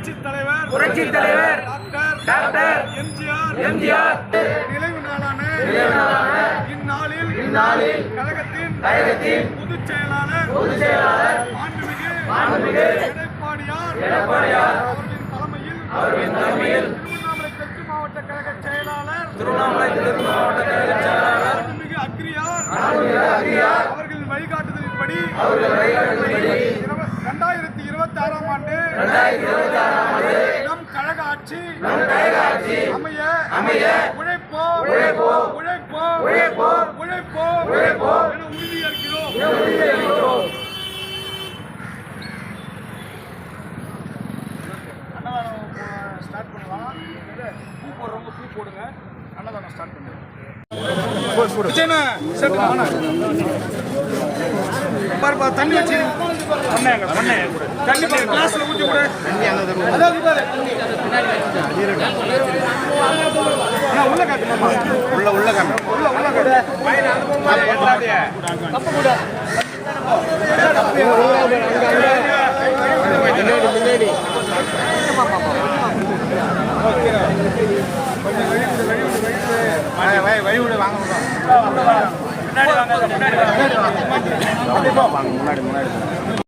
புரட்சி தலைவர் புரட்சி தலைவர் டாக்டர் எம்ஜிஆர். எம்ஜிஆர். நினைவு நாளான இந்நாளில் இந்நாளில் கழகத்தின் கழகத்தின் பொதுச் செயலாளர் பொதுச் செயலாளர் மாண்புமிகு மாண்புமிகு எடப்பாடியார் எடப்பாடியார். அவர்களின் தலைமையில் அவர்களின் தலைமையில் திருவண்ணாமலை தெற்கு மாவட்ட கழக செயலாளர் திருவண்ணாமலை தெற்கு மாவட்ட கழக செயலாளர் மாண்புமிகு அக்ரியார் மாண்புமிகு அகியார் அவர்களின் வழிகாட்டுதலின்படி அவர்கள் வழிகாட்டுதலின்படி இரண்டாயிரத்தி இருபத்தி ஆறாம் ஆண்டு நம் கழக ஆட்சி அமைய அமைய உழைப்போம். உழைப்போம். உழைப்போம். உழைப்போம். உழைப்போம். உழைப்போம். என உறுதியளிக்கிறோம். அன்னதானம் ஸ்டார்ட் பண்ணலாம். பூ போடுறவங்க பூ போடுங்க. அன்னதானம் ஸ்டார்ட் பண்ணுங்க பாருப்பா தண்ணி வச்சு. உள்ள உள்ள காட்டு முன்னாடி வாங்க முன்னாடி வாங்க முன்னாடி வாங்க முன்னாடி